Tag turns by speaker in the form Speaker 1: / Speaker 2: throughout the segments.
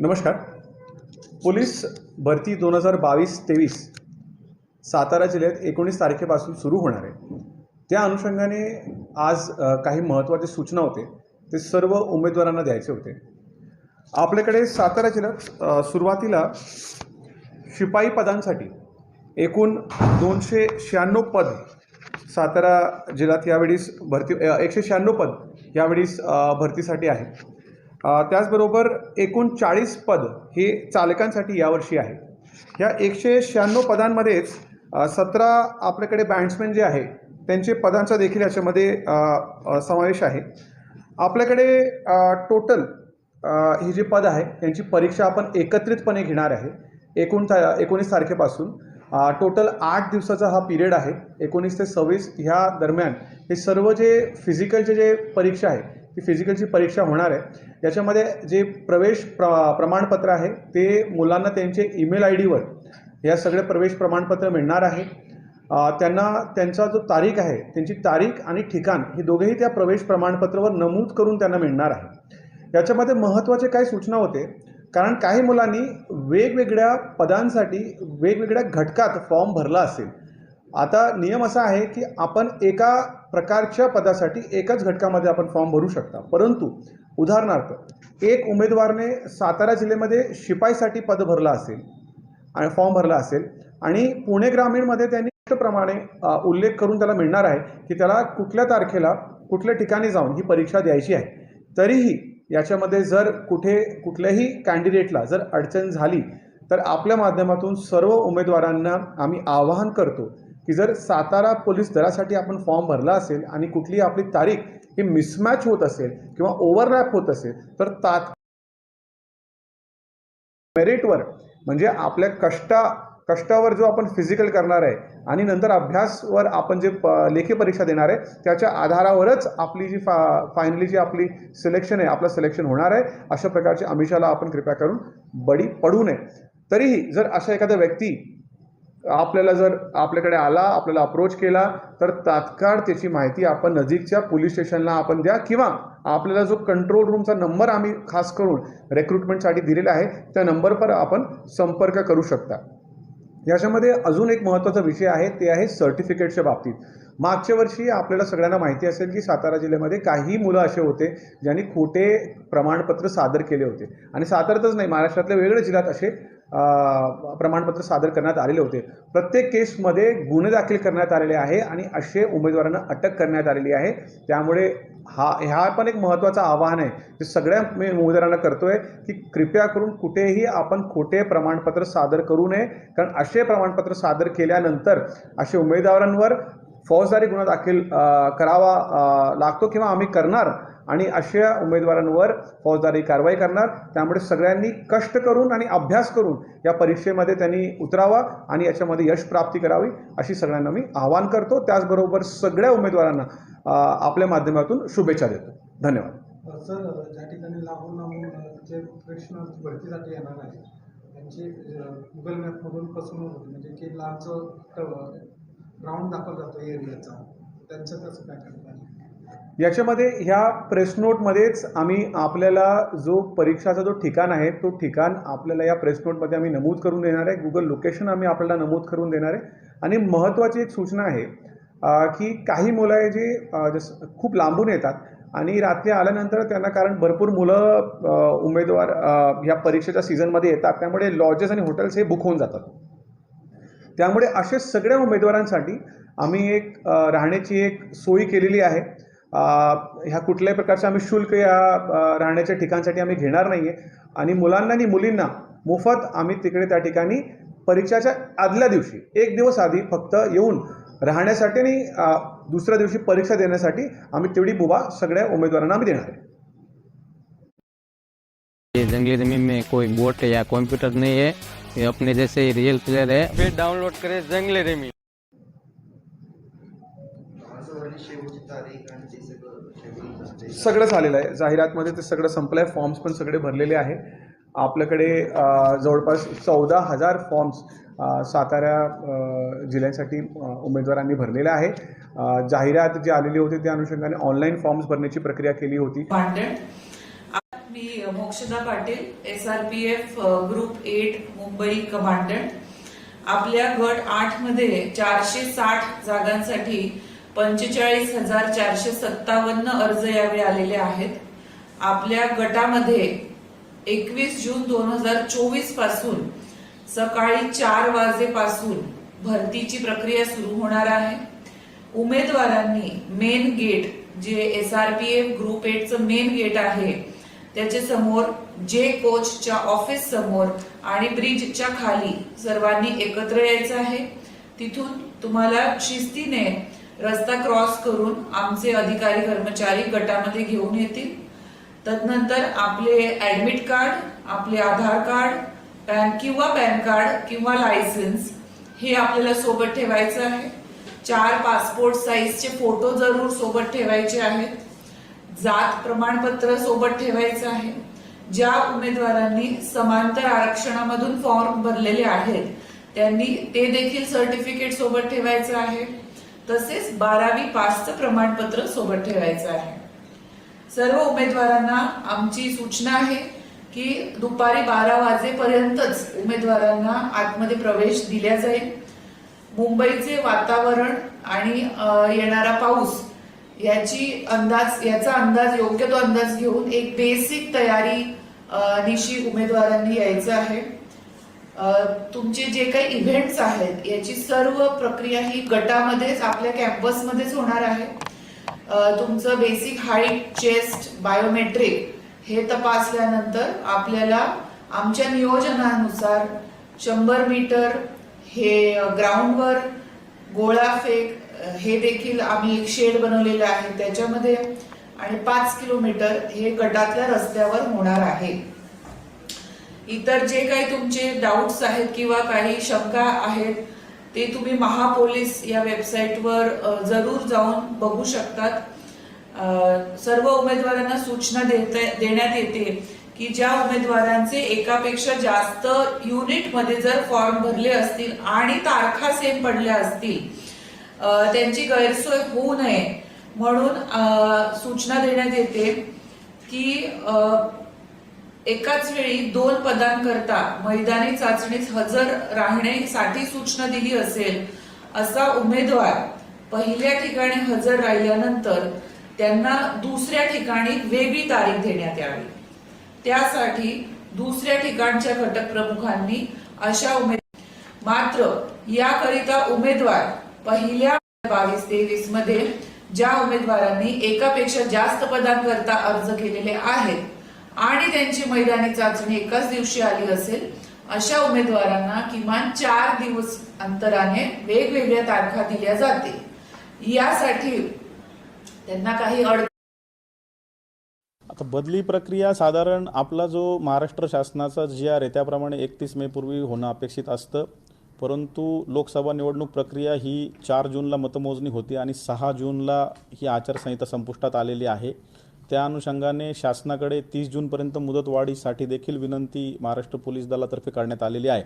Speaker 1: नमस्कार. पोलीस भरती दोन हजार बावीस तेवीस सातारा जिल्ह्यात एकोणीस तारखेपासून सुरू होणार आहे. त्या अनुषंगाने आज काही महत्त्वाचे सूचना होते. ते सर्व उमेदवारांना द्यायचे होते. आपल्याकडे सातारा जिल्ह्यात सुरुवातीला शिपाई पदांसाठी एकूण दोनशे शहाण्णव पद सातारा जिल्ह्यात यावेळीस भरती एकशे शहाण्णव पद यावेळीस भरतीसाठी आहे त्याचबरोबर एकूण चाळीस पद हे चालकांसाठी यावर्षी आहे. ह्या एकशे शहाण्णव पदांमध्येच सतरा आपल्याकडे बँड्समॅन जे आहे त्यांचे पदांचा देखील याच्यामध्ये समावेश आहे. आपल्याकडे टोटल ही जी पद आहे त्यांची परीक्षा आपण एकत्रितपणे घेणार आहे एकूण ता एकोणीस तारखेपासून. टोटल आठ दिवसाचा हा पिरियड आहे एकोणीस ते सव्वीस ह्या दरम्यान. हे सर्व जे फिजिकलचे जे परीक्षा आहे ती फिजिकलची परीक्षा होणार आहे. याच्यामध्ये जे प्रवेश प्र प्रमाणपत्र आहे ते मुलांना त्यांचे ईमेल आय डीवर या सगळे प्रवेश प्रमाणपत्र मिळणार आहे. त्यांना त्यांचा जो तारीख आहे त्यांची तारीख आणि ठिकाण हे दोघेही त्या प्रवेश प्रमाणपत्रावर नमूद करून त्यांना मिळणार आहे. याच्यामध्ये महत्त्वाचे काही सूचना होते? कारण काही मुलांनी वेगवेगळ्या पदांसाठी वेगवेगळ्या घटकात फॉर्म भरला असेल. आता नियम असा आहे की आपण एका प्रकारच्या पदासाठी एकाच घटकामध्ये आपण फॉर्म भरू शकता. परंतु उदाहरणार्थ एक उमेदवारने सातारा जिल्ह्यामध्ये शिपाईसाठी पद भरला असेल आणि फॉर्म भरला असेल आणि पुणे ग्रामीणमध्ये त्यांनी प्रमाणे उल्लेख करून त्याला मिळणार आहे की त्याला कुठल्या तारखेला कुठल्या ठिकाणी जाऊन ही परीक्षा द्यायची आहे. तरीही याच्यामध्ये जर कुठे कुठल्याही कॅन्डिडेटला जर अडचण झाली तर आपल्या माध्यमातून सर्व उमेदवारांना आम्ही आवाहन करतो की जर सातारा पोलीस दलासाठी आपण फॉर्म भरला असेल आणि कुठलीही आपली तारीख ही मिसमॅच होत असेल किंवा ओव्हरलॅप होत असेल तर तात मेरिटवर म्हणजे आपल्या कष्टा कष्टावर जो आपण फिजिकल करणार आहे आणि नंतर अभ्यासवर आपण जे प लेखी परीक्षा देणार आहे त्याच्या आधारावरच आपली जी फा फायनली जी आपली सिलेक्शन आहे आपलं सिलेक्शन होणार आहे अशा प्रकारच्या आमिषाला आपण कृपया करून बडी पडू नये. तरीही जर अशा एखाद्या व्यक्ती आपल्याला जर आपल्याकडे आला आपल्याला अप्रोच केला तर तात्काळ त्याची माहिती आपण नजीकच्या पोलीस स्टेशनला आपण द्या किंवा आपल्याला जो कंट्रोल रूमचा नंबर आम्ही खास करून रेक्रुटमेंटसाठी दिलेला आहे त्या नंबरवर आपण संपर्क करू शकता. याच्यामध्ये अजून एक महत्त्वाचा विषय आहे ते आहे सर्टिफिकेटच्या बाबतीत. मागच्या वर्षी आपल्याला सगळ्यांना माहिती असेल की सातारा जिल्ह्यामध्ये काही मुलं असे होते ज्यांनी खोटे प्रमाणपत्र सादर केले होते. आणि सातारातच नाही महाराष्ट्रातल्या वेगळ्या जिल्ह्यात असे प्रमाणपत्र सादर करण्यात आलेले होते. प्रत्येक केसमध्ये गुन्हे दाखल करण्यात आलेले आहे आणि असे उमेदवारांना अटक करण्यात आलेली आहे. त्यामुळे हा ह्या पण एक महत्त्वाचं आवाहन आहे. जे सगळ्या मी उमेदवारांना करतोय की कृपया करून कुठेही आपण खोटे प्रमाणपत्र सादर करू नये. कारण असे प्रमाणपत्र सादर केल्यानंतर असे उमेदवारांवर फौजदारी गुन्हा दाखल करावा लागतो किंवा आम्ही करणार आणि अशा उमेदवारांवर फौजदारी कारवाई करणार. त्यामुळे सगळ्यांनी कष्ट करून आणि अभ्यास करून या परीक्षेमध्ये त्यांनी उतरावा आणि याच्यामध्ये यश प्राप्ती करावी अशी सगळ्यांना मी आवाहन करतो. त्याचबरोबर सगळ्या उमेदवारांना आपल्या माध्यमातून शुभेच्छा देतो. धन्यवाद.
Speaker 2: सर ज्या ठिकाणी लांबून जे प्रश्न भरतीसाठी येणार आहे त्यांची गुगल मॅपमधून फसवणूक म्हणजे की लांबचं ग्राउंड दाखवला जातो एरियाचा त्यांचं कसं काय करतात
Speaker 1: याच्यामध्ये ह्या प्रेस नोटमध्येच आम्ही आपल्याला जो परीक्षाचा जो ठिकाण आहे तो ठिकाण आपल्याला या प्रेस नोटमध्ये आम्ही नमूद करून देणार आहे. गुगल लोकेशन आम्ही आपल्याला नमूद करून देणार आहे. आणि महत्त्वाची एक सूचना आहे की काही मुलं आहे जी जसं खूप लांबून येतात आणि रात्री आल्यानंतर त्यांना कारण भरपूर मुलं उमेदवार या परीक्षेच्या सीझनमध्ये येतात. त्यामुळे लॉजेस आणि हॉटेल्स हे बुक होऊन जातात. त्यामुळे असे सगळ्या उमेदवारांसाठी आम्ही एक राहण्याची एक सोयी केलेली आहे. ह्या कुठल्याही प्रकारचं आम्ही शुल्क या राहण्याच्या ठिकाणसाठी आम्ही घेणार नाही आहे आणि मुलांना आणि मुलींना मोफत आम्ही तिकडे त्या ठिकाणी परीक्षाच्या आदल्या दिवशी एक दिवस आधी फक्त येऊन राहण्यासाठी आणि दुसऱ्या दिवशी परीक्षा देण्यासाठी आम्ही तेवढी बुबा सगळ्या उमेदवारांना आम्ही देणार आहे.
Speaker 3: ये जंगली जमीन में कोई बोट या कंप्यूटर नहीं है ये अपने जैसे रियल प्लेयर है।
Speaker 4: फिर डाउनलोड करें जंगले रेमी
Speaker 1: सगळं झालेलं आहे. जाहिरातमध्ये ते सगळं संपलं आहे फॉर्म्स पण सगळे भरलेले आहे. आपल्याकडे जवळपास चौदा हजार फॉर्म्स सातारा जिल्ह्यासाठी उमेदवारांनी भरलेले आहे. जाहिरात जी आलेली होती त्या अनुषंगाने ऑनलाईन फॉर्म्स भरण्याची प्रक्रिया केली होती.
Speaker 5: मी Mokshada Patil S R P F group eight Mumbai commandant आपल्या गट आठमध्ये चारशे साठ जागांसाठी पंचेचाळीस हजार चारशे सत्तावन्न अर्ज यावेळी आलेले आहेत. आपल्या गटामध्ये एकवीस जून दोन हजार चोवीसपासून सकाळी चार वाजेपासून भरतीची प्रक्रिया सुरू होणार आहे. उमेदवारांनी मेन गेट जे S R P F group एटचं main gate आहे त्याच्यासमोर जे कोचच्या ऑफिस समोर आणि ब्रिजच्या खाली सर्वांनी एकत्र यायचं आहे. तिथून तुम्हाला शिस्तीने रस्ता क्रॉस करून आमचे अधिकारी कर्मचारी गटामध्ये घेऊन येतील. तदनंतर आपले ऍडमिट कार्ड आपले आधार कार्ड पॅन किंवा पॅन कार्ड किंवा लायसन्स हे आपल्याला सोबत ठेवायचं आहे. चार पासपोर्ट साईजचे फोटो जरूर सोबत ठेवायचे आहेत. जात प्रमाणपत्र सोबत ठेवायचं आहे. ज्या उमेदवारांनी समांतर आरक्षणामधून फॉर्म भरलेले आहेत त्यांनी ते देखील सर्टिफिकेट सोबत ठेवायचं आहे. तसेच बारावी पासचं प्रमाणपत्र सोबत ठेवायचं आहे. सर्व उमेदवारांना आमची सूचना आहे की दुपारी बारा वाजेपर्यंतच उमेदवारांना आतमध्ये प्रवेश दिला जाईल. मुंबईचे वातावरण आणि येणारा पाऊस याची अंदाज याचा अंदाज योग्य तो अंदाज घेऊन एक बेसिक तयारी निशी उमेदवारांनी यायचं आहे. तुमचे जे काही इव्हेंट्स आहेत याची सर्व प्रक्रिया ही गटामध्येच आपल्या कॅम्पसमध्येच होणार आहे. तुमचं बेसिक हाईट चेस्ट बायोमेट्रिक हे तपासल्यानंतर आपल्याला आमच्या नियोजनानुसार शंभर मीटर हे ग्राउंडवर गोळा फेक हे देखील आम्ही एक शेड बनवलेलं आहे त्याच्यामध्ये आणि पाच किलोमीटर हे गटातल्या रस्त्यावर होणार आहे. इतर जे काही तुमचे डाऊट्स आहेत किंवा काही शंका आहेत ते तुम्ही महापोलीस या वेबसाईटवर जरूर जाऊन बघू शकतात. सर्व उमेदवारांना सूचना देता देण्यात येते की ज्या उमेदवारांचे एकापेक्षा जास्त युनिटमध्ये जर फॉर्म भरले असतील आणि तारखा सेम पडल्या असतील त्यांची गैरसोय होऊ नये. म्हणून सूचना देण्यात येते की एकाच वेळी दोन पदांकरता मैदानी चाचणीत हजर राहण्यासाठी सूचना दिली असेल असा उमेदवार पहिल्या ठिकाणी हजर राहिल्यानंतर त्यांना दुसऱ्या ठिकाणी वेगळी तारीख देण्यात यावी. त्यासाठी दुसऱ्या ठिकाणच्या घटक प्रमुखांनी अशा उमेद मात्र याकरिता उमेदवार पहिल्या बावीस तेवीसमध्ये ज्या उमेदवारांनी एकापेक्षा जास्त पदांकरता अर्ज केलेले आहेत आणि त्यांची मैदानी चाचणी एकाच दिवशी आली असेल अशा उमेदवारांना किमान चार दिवस अंतराने वेगवेगळ्या तारखा दिल्या जाते. यासाठी त्यांना काही अडचण
Speaker 6: आता बदली प्रक्रिया साधारण आपला जो महाराष्ट्र शासनाचा जी आर आहे त्याप्रमाणे एकतीस मे पूर्वी होणं अपेक्षित असतं. परंतु लोकसभा निवडणूक प्रक्रिया ही चार जूनला मतमोजणी होती आणि सहा जूनला ही आचारसंहिता संपुष्टात आलेली आहे. त्या अनुषंगाने शासनाकडे तीस जूनपर्यंत मुदतवाढीसाठी देखील विनंती महाराष्ट्र पोलीस दलातर्फे करण्यात आलेली आहे.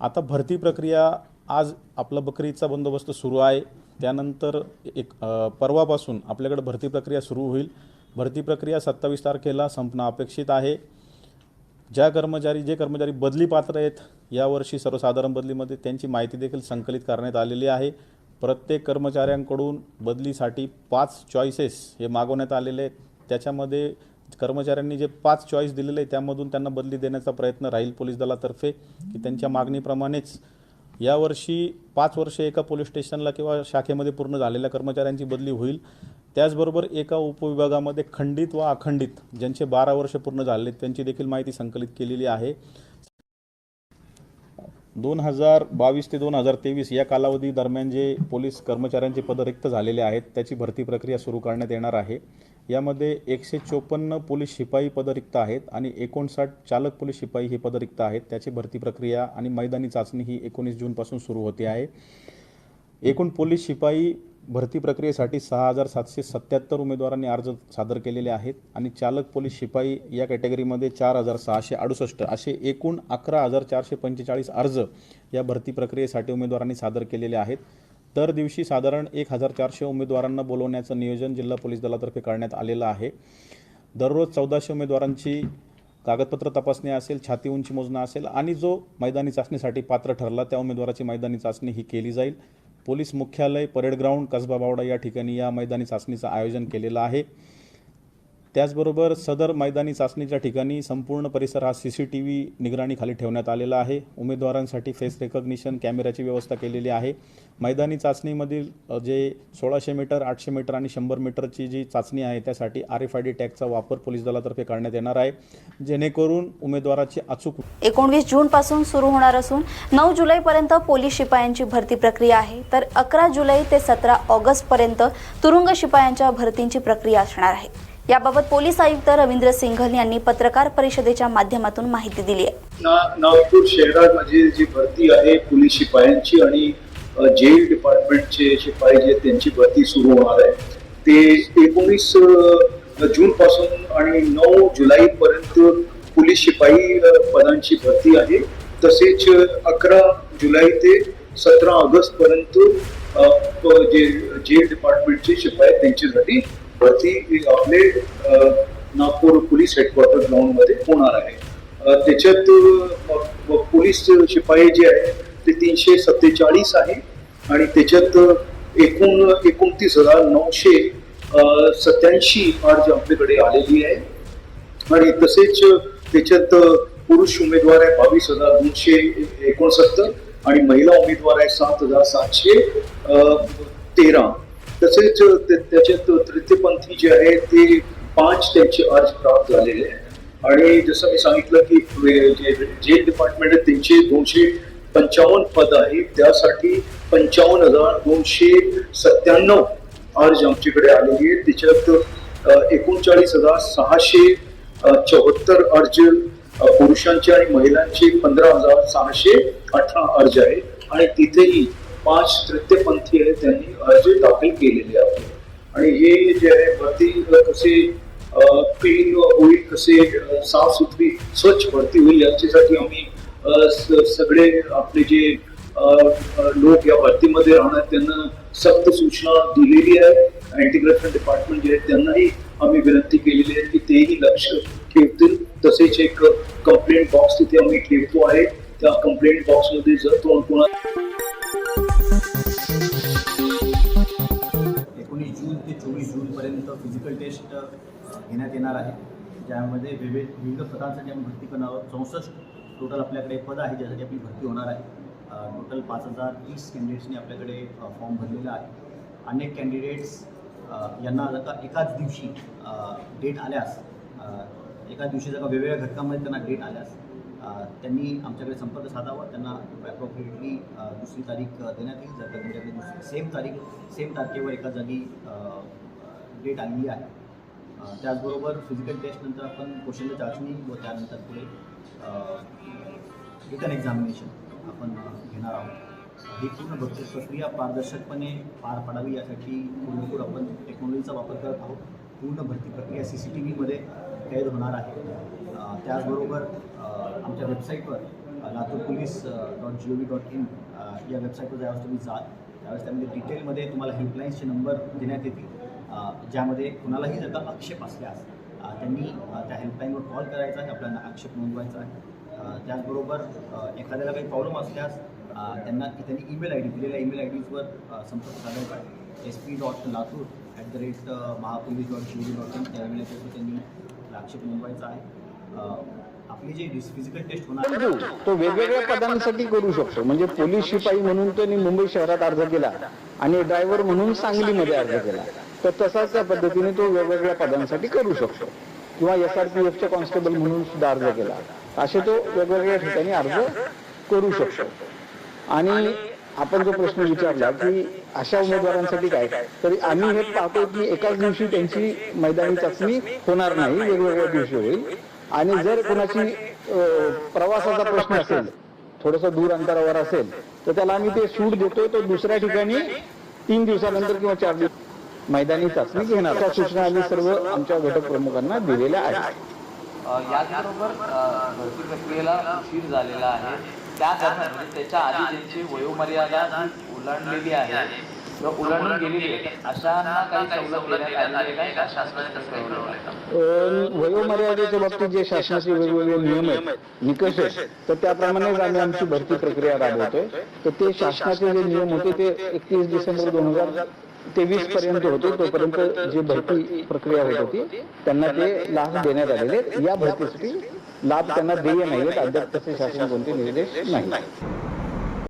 Speaker 6: आता भरती प्रक्रिया आज आपला बकरीचा बंदोबस्त सुरू आहे. त्यानंतर एक परवापासून आपल्याकडे भरती प्रक्रिया सुरू होईल. भरती प्रक्रिया सत्तावीस तारखेला संपणं अपेक्षित आहे. ज्या कर्मचारी जे कर्मचारी बदली पात्र आहेत यावर्षी सर्वसाधारण बदलीमध्ये त्यांची माहिती देखील संकलित करण्यात आलेली आहे. प्रत्येक कर्मचाऱ्यांकडून बदलीसाठी पाच चॉईसेस हे मागवण्यात आलेले आहेत. त्याच्यामध्ये कर्मचाऱ्यांनी जे पाच चॉईस दिलेले आहे त्यामधून त्यांना बदली देण्याचा प्रयत्न राहील पोलीस दलातर्फे की त्यांच्या मागणीप्रमाणेच. यावर्षी पाच वर्षे एका पोलीस स्टेशनला किंवा शाखेमध्ये पूर्ण झालेल्या कर्मचाऱ्यांची बदली होईल. त्याचबरोबर एका उपविभागामध्ये खंडित व अखंडित ज्यांचे बारा वर्ष पूर्ण झाले त्यांची देखील माहिती संकलित केलेली आहे. दोन हजार बावीस ते दोन हजार तेवीस या कालावधी दरम्यान जे पोलीस कर्मचाऱ्यांचे पद रिक्त झालेले आहेत त्याची भरती प्रक्रिया सुरू करण्यात येणार आहे. यामध्ये एकशे चोपन्न पोलीस शिपाई पद रिक्त आहेत आणि एकोणसाठ चालक पोलीस शिपाई ही पद रिक्त आहेत. त्याची भरती प्रक्रिया आणि मैदानी चाचणी ही एकोणीस जूनपासून सुरू होते आहे. एकूण पोलीस शिपाई भरती प्रक्रियेसाठी सहा हजार सातशे सत्याहत्तर उमेदवारांनी अर्ज सादर केलेले आहेत आणि चालक पोलीस शिपाई या कॅटेगरीमध्ये चार हजार सहाशे अडुसष्ट असे एकूण अकरा हजार चारशे पंचेचाळीस अर्ज या भरती प्रक्रियेसाठी उमेदवारांनी सादर केलेले आहेत. दर दिवशी साधारण एक हजार चारशे उमेदवारांना बोलवण्याचं नियोजन जिल्हा पोलीस दलातर्फे करण्यात आलेलं आहे. दररोज चौदाशे उमेदवारांची कागदपत्र तपासणी असेल छाती उंची मोजणं असेल आणि जो मैदानी चाचणीसाठी पात्र ठरला त्या उमेदवाराची मैदानी चाचणी ही केली जाईल. पोलीस मुख्यालय परेड ग्राउंड कसबा बावडा या ठिकाणी या मैदानी चाचणीचं आयोजन केलेलं आहे. त्याचबरोबर सदर मैदानी चाचणीच्या ठिकाणी संपूर्ण परिसर हा सी सी टी व्ही निगराणीखाली ठेवण्यात आलेला आहे. उमेदवारांसाठी फेस रेकग्निशन कॅमेऱ्याची व्यवस्था केलेली आहे. मैदानी चाचणीमधील जे सोळाशे मीटर आठशे मीटर आणि शंभर मीटरची जी चाचणी आहे त्यासाठी आर एफ आय डी टॅगचा वापर पोलीस दलातर्फे करण्यात येणार आहे. जेणेकरून उमेदवाराची अचूक
Speaker 7: एकोणवीस जूनपासून सुरू होणार असून नऊ जुलैपर्यंत पोलीस शिपायांची भरती प्रक्रिया आहे. तर अकरा जुलै ते सतरा ऑगस्टपर्यंत तुरुंग शिपायांच्या भरतींची प्रक्रिया असणार आहे. याबाबत पोलीस आयुक्त रवींद्र सिंघल यांनी पत्रकार परिषदेच्या माध्यमातून माहिती दिली आहे.
Speaker 8: नागपूर नागपूर शहरामध्ये जी भरती आहे पोलीस शिपायांची आणि जेल डिपार्टमेंटचे शिपाई जे त्यांची भरती सुरू होणार आहे. ते एकोणीस जून पासून आणि नऊ जुलै पर्यंत पोलीस शिपाई पदांची भरती आहे. तसेच अकरा जुलै ते सतरा ऑगस्ट पर्यंत जे जेल डिपार्टमेंटचे शिपाई त्यांच्यासाठी भरती आपले नागपूर पोलीस हेडक्वार्टर ग्राउंडमध्ये होणार आहे. त्याच्यात पोलीस शिपाई जे आहे ते तीनशे सत्तेचाळीस आहे आणि त्याच्यात एकूण एकोणतीस हजार नऊशे सत्याऐंशी अर्ज आपल्याकडे आलेली आहे. आणि तसेच त्याच्यात पुरुष उमेदवार आहे बावीस हजार दोनशे एकोणसत्तर आणि महिला उमेदवार आहे सात हजार सातशे तेरा. तसेच ते- त्याच्यात तृतीयपंथी जे आहे ते पाच त्यांचे अर्ज प्राप्त झालेले आहे आणि जसं मी सांगितलं की जे जेल डिपार्टमेंट आहे त्यांचे दोनशे पंचावन्न पद आहे त्यासाठी पंचावन्न हजार दोनशे सत्त्याण्णव अर्ज आमच्याकडे आलेली आहे त्याच्यात एकोणचाळीस हजार सहाशे चौहत्तर अर्ज पुरुषांचे आणि महिलांचे पंधरा हजार सहाशे अठरा अर्ज आहे आणि तिथेही पाच तृतीयपंथी आहे त्यांनी अर्ज दाखल केलेले आहेत. आणि हे जे आहे भरती कसे क्लीन होईल कसे साफसुथरी स्वच्छ भरती होईल याच्यासाठी आम्ही स- सगळे आपले जे लोक या भरतीमध्ये राहणार त्यांना सक्त सूचना दिलेली आहे. अँटी करप्शन डिपार्टमेंट जे आहे त्यांनाही आम्ही विनंती केलेली आहे की तेही लक्ष ठेवतील. तसेच एक कंप्लेंट बॉक्स तिथे आम्ही ठेवतो आहे. त्या कंप्लेंट बॉक्समध्ये जर तो कोणा
Speaker 9: एकोणीस जून ते चोवीस जूनपर्यंत फिजिकल टेस्ट घेण्यात येणार आहे. ज्यामध्ये विविध विविध पदांसाठी आम्ही भरती करणार आहोत. चौसष्ट टोटल आपल्याकडे पद आहे ज्यासाठी आपली भरती होणार आहे. टोटल पाच हजार तीस कॅन्डिडेट्सनी आपल्याकडे फॉर्म भरलेला आहे. अनेक कॅन्डिडेट्स यांना जर का एकाच दिवशी डेट आल्यास एका दिवशी जर का वेगवेगळ्या घटकामध्ये त्यांना डेट आल्यास त्यांनी आमच्याकडे संपर्क साधावा त्यांना ॲप्रोप्रिएटली दुसरी तारीख देण्यात येईल. जर त्यांच्याकडे दुसरी सेम तारीख सेम तारखेवर एका जागी डेट आलेली आहे. त्याचबरोबर फिजिकल टेस्टनंतर आपण कौशल्य चाचणी व त्यानंतर पुढे रिटर्न एक्झामिनेशन आपण घेणार आहोत. ही पूर्ण भरपूर प्रक्रिया पारदर्शकपणे पार पाडावी यासाठी पूर्णपूर आपण टेक्नॉलॉजीचा वापर करत आहोत. पूर्ण भरती प्रक्रिया सी सी टी व्हीमध्ये कैद होणार आहे. त्याचबरोबर आमच्या वेबसाईटवर Latur police dot G O V dot in या वेबसाईटवर ज्यावेळेस तुम्ही जाल त्यावेळेस त्यामध्ये डिटेलमध्ये तुम्हाला हेल्पलाईन्सचे नंबर देण्यात येतील. ज्यामध्ये कुणालाही जर का आक्षेप असल्यास त्यांनी त्या हेल्पलाईनवर कॉल करायचा आहे आपल्याला आक्षेप नोंदवायचा आहे. त्याचबरोबर एखाद्याला काही प्रॉब्लेम असल्यास त्यांना त्यांनी ईमेल आय डी दिलेल्या ईमेल आय डीजवर संपर्क साधायचा आहे. S P dot Latur at the rate Mahapolice dot G dot in त्या ईमेल त्यांनी आक्षेप नोंदवायचा आहे. आपली जी फिजिकल टेस्ट होणार
Speaker 10: तो वेगवेगळ्या पदांसाठी करू शकतो. म्हणजे पोलीस शिपाई म्हणून त्यांनी मुंबई शहरात अर्ज केला आणि ड्रायव्हर म्हणून सांगलीमध्ये अर्ज केला. तर तसाच त्या पद्धतीने तो वेगवेगळ्या पदांसाठी करू शकतो. किंवा एस आर पी एफच्या कॉन्स्टेबल म्हणून सुद्धा अर्ज केला. असे तो वेगवेगळ्या ठिकाणी अर्ज करू शकतो. आणि आपण जो प्रश्न विचारला की अशा उमेदवारांसाठी काय? तर आम्ही हे पाहतो की एकाच दिवशी त्यांची मैदानी चाचणी होणार नाही वेगवेगळ्या दिवशी होईल. आणि जर कोणाची प्रवासाचा प्रश्न असेल थोडस दूर अंतरावर असेल तर त्याला आम्ही ते सूट देतो. तो दुसऱ्या ठिकाणी तीन दिवसानंतर किंवा चार दिवस मैदानी चाचणी घेणार. त्या सूचना आम्ही सर्व आमच्या घटक प्रमुखांना दिलेल्या आहेत.
Speaker 11: याचबरोबर भरती प्रक्रियेला उशीर झालेला आहे. त्या दरम्यान म्हणजे त्याच्या आधी त्यांची वयोमर्यादा ओलांडलेली आहे. किंवा ओलांडून गेलेली आहेत अशांना काही सवलत देण्यात आलेली आहे का? शासनाने तसं काही ठरवलंय का?
Speaker 10: अं, वयोमर्यादेच्या बाबतीत जे शासनाचे वेगवेगळे नियम आहेत निकष आहेत तर त्याप्रमाणेच आम्ही आमची भरती प्रक्रिया राबवतोय. तर ते शासनाचे जे नियम होते ते एकतीस डिसेंबर दोन हजार तेवीस पर्यंत होते. तोपर्यंत जे भरती प्रक्रिया होत होती त्यांना ते लाभ देण्यात आलेले आहेत. या भरतीसाठी लाभ त्यांना देय नाही अद्याप तसे शासन कोणते निर्देश नाही